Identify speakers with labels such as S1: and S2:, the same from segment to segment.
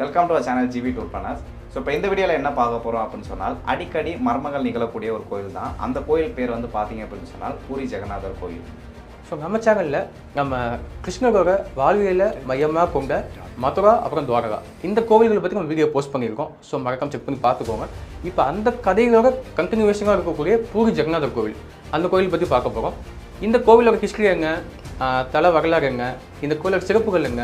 S1: Welcome to channel G P tour பண்ணஸ் so இப்போ இந்த வீடியோவில் என்ன பார்க்க போகிறோம் அப்படின்னு சொன்னால் அடிக்கடி மர்மங்கள் நிகழக்கூடிய ஒரு கோயில் தான். அந்த கோயில் பேர் வந்து பார்த்தீங்க அப்படின்னு சொன்னால் பூரி ஜெகநாதர் கோயில்.
S2: ஸோ நம்ம சேனலில் நம்ம கிருஷ்ணரோட வாழ்வியலை மையமாக கொண்ட மதுரா அப்புறம் துவாரகா. இந்த கோவில்களை பற்றி நம்ம வீடியோ போஸ்ட் பண்ணியிருக்கோம். ஸோ மறக்காம செக் பண்ணி பார்த்துக்கோங்க. இப்போ அந்த கதைகளோட கண்டினியூவேஷனாக இருக்கக்கூடிய பூரி ஜெகநாதர் கோவில். அந்த கோவில் பற்றி பார்க்க போகிறோம் இந்த கோவிலோட ஹிஸ்ட்ரி எங்க? தலை வரலாறு எங்க? இந்த கோவிலோட சிறப்புகள் எங்க?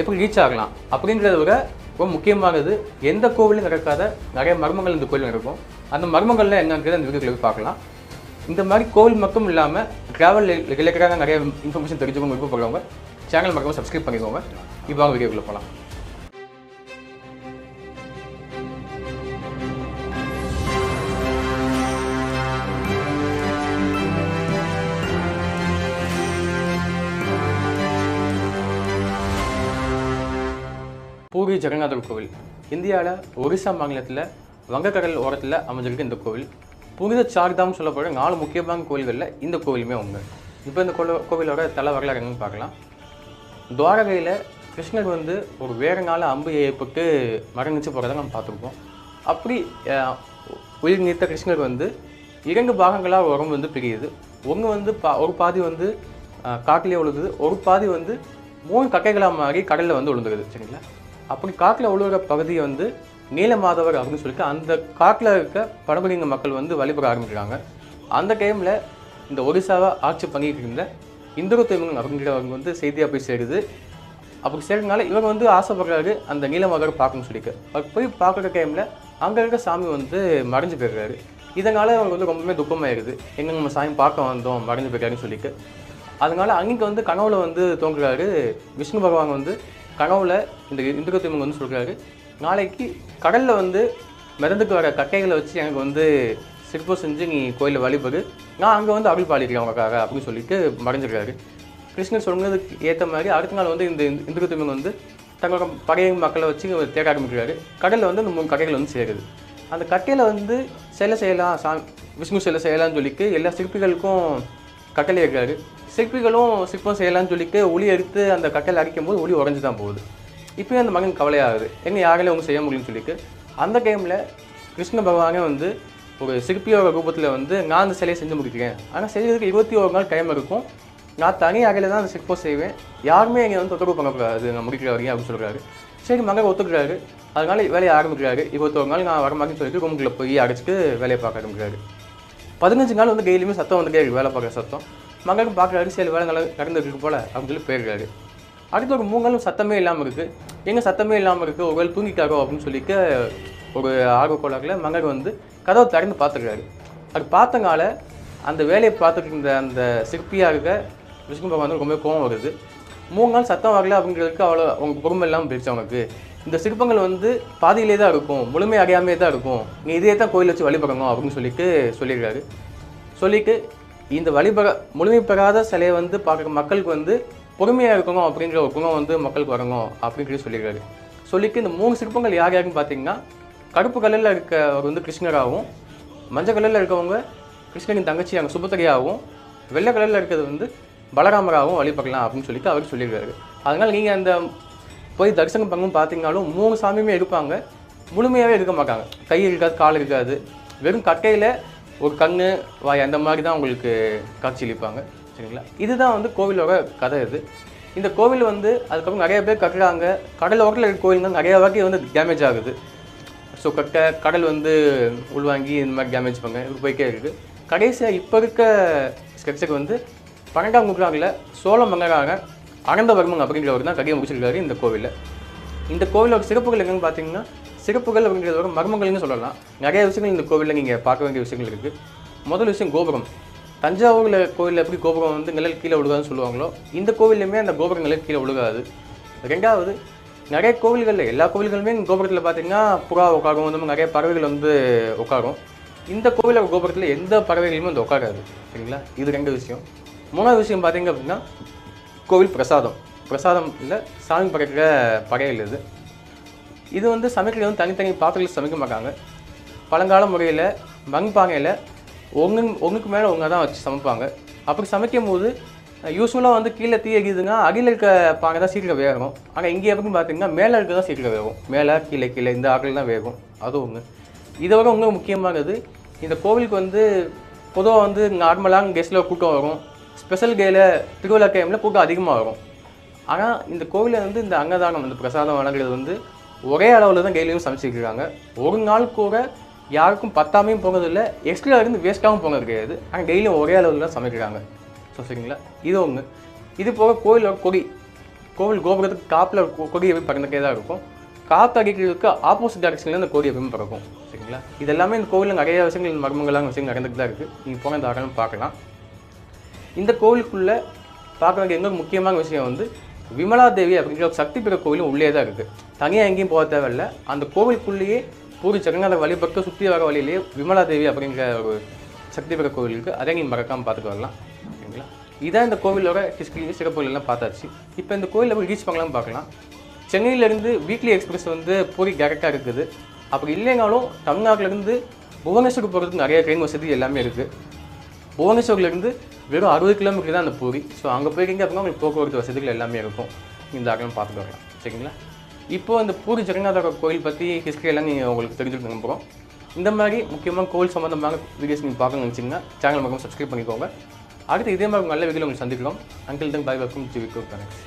S2: எப்படி ரீச் ஆகலாம்? அப்படிங்கிறத விட ரொம்ப முக்கியமானது எந்த கோவிலும் நடக்காத நிறைய மர்மங்கள் இந்த கோவில் நடக்கும். அந்த மர்மங்கள்லாம் என்னங்கிறது அந்த வீடியோவில் போய் பார்க்கலாம். இந்த மாதிரி கோவில் மட்டும் இல்லாமல் ட்ராவல் ரிலேட்டடாக நிறைய இன்ஃபர்மேஷன் தெரிஞ்சுக்கணும் விருப்பப்படுறவங்க சேனல் மறக்காம சப்ஸ்கிரைப் பண்ணிக்கோங்க. இப்போ வீடியோக்குள்ளே போகலாம் பூரி ஜெகநாதர் கோவில். இந்தியாவில் ஒரிசா மாநிலத்தில் வங்கக்கடல் ஓரத்தில் அமைஞ்சிருக்கு இந்த கோவில். புனித சார்தாம் சொல்லப்படுற நாலு முக்கியமான கோவில்களில் இந்த கோவிலுமே ஒன்று இப்போ இந்த கோவில் கோவிலோட தலை வரலாறு என்னன்னு பார்க்கலாம். துவாரகையில் கிருஷ்ணர் வந்து ஒரு வேற நாள் அம்பு ஏற்பட்டு மரணிச்சு போகிறத நம்ம பார்த்துருப்போம். அப்படி உயிர் நீத்த கிருஷ்ணர் வந்து இரண்டு பாகங்களாக உரம் வந்து பிரியுது. ஒன்று வந்து பா ஒரு பாதி வந்து காட்டிலே விழுகுது ஒரு பாதி வந்து மூணு கக்கைகளாக மாறி கடலில் வந்து விழுந்துருது சரிங்களா? அப்படி காட்டில் உழுவுற பகுதியை வந்து நீலமாதவர் அப்படின்னு சொல்லிட்டு அந்த காட்டில் இருக்க பழங்குடியின மக்கள் வந்து வழிபட ஆரம்பிக்கிறாங்க. அந்த டைமில் இந்த ஒரிசாவை ஆட்சி பண்ணிட்டு இருந்த இந்துரத்தேவன் அப்படிங்கிறவங்க வந்து செய்தியாக போய் சேருது. அப்படி சேர்றதுனால இவர் வந்து ஆசைப்படுறாரு அந்த நீலமாதவர் பார்க்கணும்னு சொல்லிட்டு. அவர் போய் பார்க்குற டைமில் அங்கே இருக்க சாமி வந்து மறைஞ்சு போயிடுறாரு. இதனால் அவங்க வந்து ரொம்பவே துக்கமாயிருது. எங்கே நம்ம சாமி பார்க்க வந்தோம் மறைஞ்சு போயிட்டாருன்னு சொல்லிட்டு. அதனால் அன்னைக்கு வந்து கனவுல வந்து தோங்குறாரு விஷ்ணு பகவான் வந்து கனவுல இந்த இந்துக்கத்திமங்க வந்து சொல்கிறாரு நாளைக்கு கடலில் வந்து மிதந்துக்கு வர கட்டைகளை வச்சு எனக்கு வந்து சிற்பம் செஞ்சு நீ கோயிலில் வழிபடு. நான் அங்கே வந்து அருள் பாலிக்கிறேன் உங்களுக்காக அப்படின்னு சொல்லிட்டு மறைஞ்சிருக்காரு கிருஷ்ணர் சொன்னதுக்கு ஏற்ற மாதிரி அடுத்த நாள் வந்து இந்த இந்துக்கத்திமங்க வந்து தங்களோட பழைய மக்களை வச்சு தேட ஆரம்பிக்கிறாரு. கடலில் வந்து இந்த மூணு கடைகள் வந்து சேருது. அந்த கட்டையில் வந்து சிலை செய்யலாம் சா விஷ்ணு சிலை செய்யலாம்னு சொல்லிட்டு எல்லா சிற்பிகளுக்கும் கட்டளை இருக்காரு. சிற்பிகளும் சிற்பம் செய்யலாம்னு சொல்லிட்டு ஒளி எடுத்து அந்த கட்டளை அடிக்கும் போது ஒளி உடஞ்சி தான் போகுது. இப்போயும் அந்த மகன் கவலையாகுது. என்ன யாராலையும் அவங்க செய்ய முடியும்னு சொல்லிட்டு அந்த டைமில் கிருஷ்ண பகவானே வந்து ஒரு சிற்பியோட ரூபத்தில் வந்து நான் அந்த சிலையை செஞ்சு முடிக்கிறேன். ஆனால் செய்யறதுக்கு இருபத்தி ஒரு நாள் டைம் இருக்கும். நான் தனி அகையில் தான் அந்த சிற்பம் செய்வேன். யாருமே இங்கே வந்து தொடர்பு பண்ணக்கூடாது. நான் முடிக்கிற வரைக்கும் அப்படின்னு சொல்கிறாரு சரி மகன் ஒத்துக்கிறாரு. அதனால வேலையை ஆரம்பிக்கிறாரு. இருபத்தொரு நாள் நான் வர மாதிரி சொல்லிட்டு ரூமுக்குள்ளே போய் அடைச்சிட்டு வேலையை பார்க்க ஆரம்பிக்கிறாரு. பதினஞ்சு நாள் வந்து டெய்லியுமே சத்தம் வந்துட்டே இருக்கு வேலை பார்க்குற சத்தம். மகனுக்கு பார்க்குறாரு சரி வேலை நல்லா நடந்துருக்கு போல் அப்படின்னு சொல்லி போயிருக்காரு. அடுத்து ஒரு மூணு நாளும் சத்தமே இல்லாமல் இருக்குது எங்கே சத்தமே இல்லாமல் இருக்குது ஒரு வேலை தூங்கிட்டாரோ அப்படின்னு சொல்லிக்க ஒரு ஆர்வ கோளாறுல மகன் வந்து கதவை திறந்து பார்த்துருக்காரு அது பார்த்தங்கால அந்த வேலையை பார்த்துட்டு இருந்த அந்த சிற்பியாக இருக்க விஷ்ணு பகவான் வந்து ரொம்ப கோவம் வருது. மூணு நாள் சத்தம் வரல அப்படிங்கிறதுக்கு அவ்வளோ அவங்க பொறுமை இல்லாமல் போயிடுச்சு அவங்களுக்கு. இந்த சிற்பங்கள் வந்து பாதியிலே தான் இருக்கும் முழுமை அடையாமே தான் இருக்கும். நீ இதே தான் கோயில் வச்சு வழிபடணும் அப்படின்னு சொல்லிட்டு சொல்லியிருக்காரு. சொல்லிட்டு இந்த வழிபட முழுமை பெறாத சிலையை வந்து பார்க்குற மக்களுக்கு வந்து பொறுமையாக இருக்கணும் அப்படிங்கிற ஒரு குணம் வந்து மக்களுக்கு வரணும் அப்படின்னு சொல்லி சொல்லியிருக்காரு. சொல்லிட்டு இந்த மூணு சிற்பங்கள் யார் யாருன்னு பார்த்தீங்கன்னா கருப்பு கலரில் இருக்கவர் வந்து கிருஷ்ணராகவும் மஞ்சள் கலரில் இருக்கவங்க கிருஷ்ணரின் தங்கச்சி அங்கே சுபத்திரையாகவும் வெள்ளை கலரில் இருக்கிறது வந்து பலராமராகவும் வழிபடலாம் அப்படின்னு சொல்லிட்டு அவர் சொல்லியிருக்காரு. அதனால் நீங்கள் அந்த போய் தரிசனம் பங்கும் பார்த்தீங்கனாலும் மூணு சாமியுமே இருப்பாங்க முழுமையாகவே இருக்க மாட்டாங்க. கை இருக்காது கால் இருக்காது. வெறும் கட்டையில் ஒரு கண் வாய் அந்த மாதிரி தான் உங்களுக்கு காட்சியளிப்பாங்க சரிங்களா? இதுதான் வந்து கோவிலோட கதை இது. இந்த கோவில் வந்து அதுக்கப்புறம் நிறைய பேர் கட்டுறாங்க. கடல் ஓரத்தில் இருக்க கோவில் தான் நிறைய வாட்டி வந்து டேமேஜ் ஆகுது. ஸோ கட்ட கடல் வந்து உள்வாங்கி இந்த மாதிரி டேமேஜ் பண்ண இது போய்க்கே இருக்குது கடைசியாக இப்போ இருக்க ஸ்கெட்சுக்கு வந்து பன்னெண்டாம் நூற்றாண்டில் சோழ மன்னரான அனந்தவர்மன் அப்படிங்கிறவர் தான் கடியை முடிச்சிருக்காரு இந்த கோவிலில். இந்த கோவிலோட சிறப்புகள் என்னென்னு பார்த்தீங்கன்னா சிறப்புகள் அப்படிங்கிறத விட மர்மங்கள்னு சொல்லலாம். நிறைய விஷயங்கள் இந்த கோவிலில் நீங்கள் பார்க்க வேண்டிய விஷயங்கள் இருக்குது முதல் விஷயம் கோபுரம். தஞ்சாவூரில் கோவிலில் எப்படி கோபுரம் வந்து நிழல் கீழே விழுகாதுன்னு சொல்லுவாங்களோ இந்த கோவில்லையுமே அந்த கோபுரம் நிழல் கீழே விழுகாது. ரெண்டாவது நிறைய கோவில்களில் எல்லா கோவில்களுமே கோபுரத்தில் பார்த்தீங்கன்னா புறா உட்காரும் வந்து நிறைய பறவைகள் வந்து உட்காரும். இந்த கோவிலோட கோபுரத்தில் எந்த பறவைகளுமே வந்து உட்காராது. சரிங்களா? இது ரெண்டு விஷயம். மூணாவது விஷயம் பார்த்தீங்க அப்படின்னா கோவில் பிரசாதம். பிரசாதம் இல்லை சாமி படைக்கிற படையல் இது. இது வந்து சமைக்கிறது வந்து தனித்தனி பாத்திரத்தில் சமைக்க மாட்டாங்க. பழங்கால முறையில் மண் பானையில் ஒன்று ஒன்றுக்கு மேலே ஒங்க தான் வச்சு சமைப்பாங்க. அப்படி சமைக்கும் போது யூஸ்ஃபுல்லாக வந்து கீழே தீ எரியுதுங்க அடியில் இருக்க பானை தான் சீக்கிரம் வேகும் ஆனால் இங்கே எப்படின்னு பார்த்தீங்கன்னா மேலே இருக்க தான் சீக்கிரம் வேகும். மேலே கீழே கீழே இந்த ஆக்கில் தான் வேகும். அது ஒன்று இதை விட இன்னும் முக்கியமானது இந்த கோவிலுக்கு வந்து பொதுவாக வந்து நார்மலாக கெஸ்ட்டில் கூட்டம் வரும். ஸ்பெஷல் டேயில் திருவிழா டைமில் கூட்டம் அதிகமாக வரும் ஆனால் இந்த கோவிலில் வந்து இந்த அன்னதானம் இந்த பிரசாதம் வழங்குறது வந்து ஒரே அளவில் தான் டெய்லியும் சமைச்சிருக்காங்க. ஒரு நாள் கூட யாருக்கும் பத்தாமையும் போனதில்லை எக்ஸ்ட்ரா இருந்து வேஸ்ட்டாகவும் போனது கிடையாது. ஆனால் டெய்லியும் ஒரே அளவில் தான் சமைக்கிறாங்க. ஸோ சரிங்களா? இது ஒன்று இது போக கோயிலோட கொடி. கோவில் கோபுரத்துக்கு காப்பில் கொடி எப்பயும் பறந்துட்டே தான் இருக்கும். காற்று அடிக்கிறதுக்கு ஆப்போசிட் டேரக்ஷனில் அந்த கொடி எப்பயும் பறக்கும். சரிங்களா? இது எல்லாமே இந்த கோவிலில் நிறைய விஷயங்கள் மர்மங்களான விஷயங்கள் நடந்துட்டு தான் இருக்குது நீங்கள் போன இந்த பார்க்கலாம். இந்த கோவிலுக்குள்ளே பார்க்க வேண்டிய இன்னொரு முக்கியமான விஷயம் வந்து விமலா தேவி அப்படிங்கிற ஒரு சக்தி பெற கோவிலும் உள்ளே தான் இருக்குது தனியாக எங்கேயும் போக தேவையில்ல. அந்த கோவிலுக்குள்ளேயே பூரி ஜெகநாதர் வழிபட்டு சுற்றி வர வழியிலேயே விமலா தேவி அப்படிங்கிற ஒரு சக்தி பெற கோவில் இருக்குது அதை நீங்கள் மறக்காமல் பார்த்துட்டு வரலாம். ஓகேங்களா? இதான் இந்த கோவிலோட ஹிஸ்ட்ரி சிறப்புகள்லாம் பார்த்தாச்சு. இப்போ இந்த கோயிலில் போய் ரீச் பண்ணலாம் பார்க்கலாம். சென்னையிலேருந்து வீக்லி எக்ஸ்பிரஸ் வந்து பூரி டேரெக்டாக இருக்குது. அப்படி இல்லைனாலும் தமிழ்நாட்டிலேருந்து புவனேஸ்வருக்கு போகிறதுக்கு நிறைய ட்ரெயின் வசதி எல்லாமே இருக்குது புவனேஸ்வர்லேருந்து வெறும் அறுபது கிலோமீட்டர் தான் அந்த பூரி. ஸோ அங்கே போயிருக்கீங்க அப்படின்னா உங்களுக்கு போக்குவரத்து வசதிகள் எல்லாமே இருக்கும். இந்த அகலம் பார்த்துட்டு வரலாம். சரிங்களா? இப்போது இந்த பூரி ஜெகநாதர் கோயில் பற்றி ஹிஸ்ட்ரி எல்லாம் நீங்கள் உங்களுக்கு தெரிஞ்சுட்டு நம்புகிறோம் இந்த மாதிரி முக்கியமாக கோவில் சம்மந்தமான வீடியோஸ் நீங்கள் பார்க்கணும்னு நினச்சிங்கன்னா சேனல் பக்கம் சப்ஸ்கிரைப் பண்ணிக்கோங்க. அடுத்து இதே மாதிரி நல்ல வீடியோ உங்களுக்கு சந்திக்கிறோம். அங்கிள் தான் பாய் வக்கும் ஜிவிக்கும் கனெக்ட்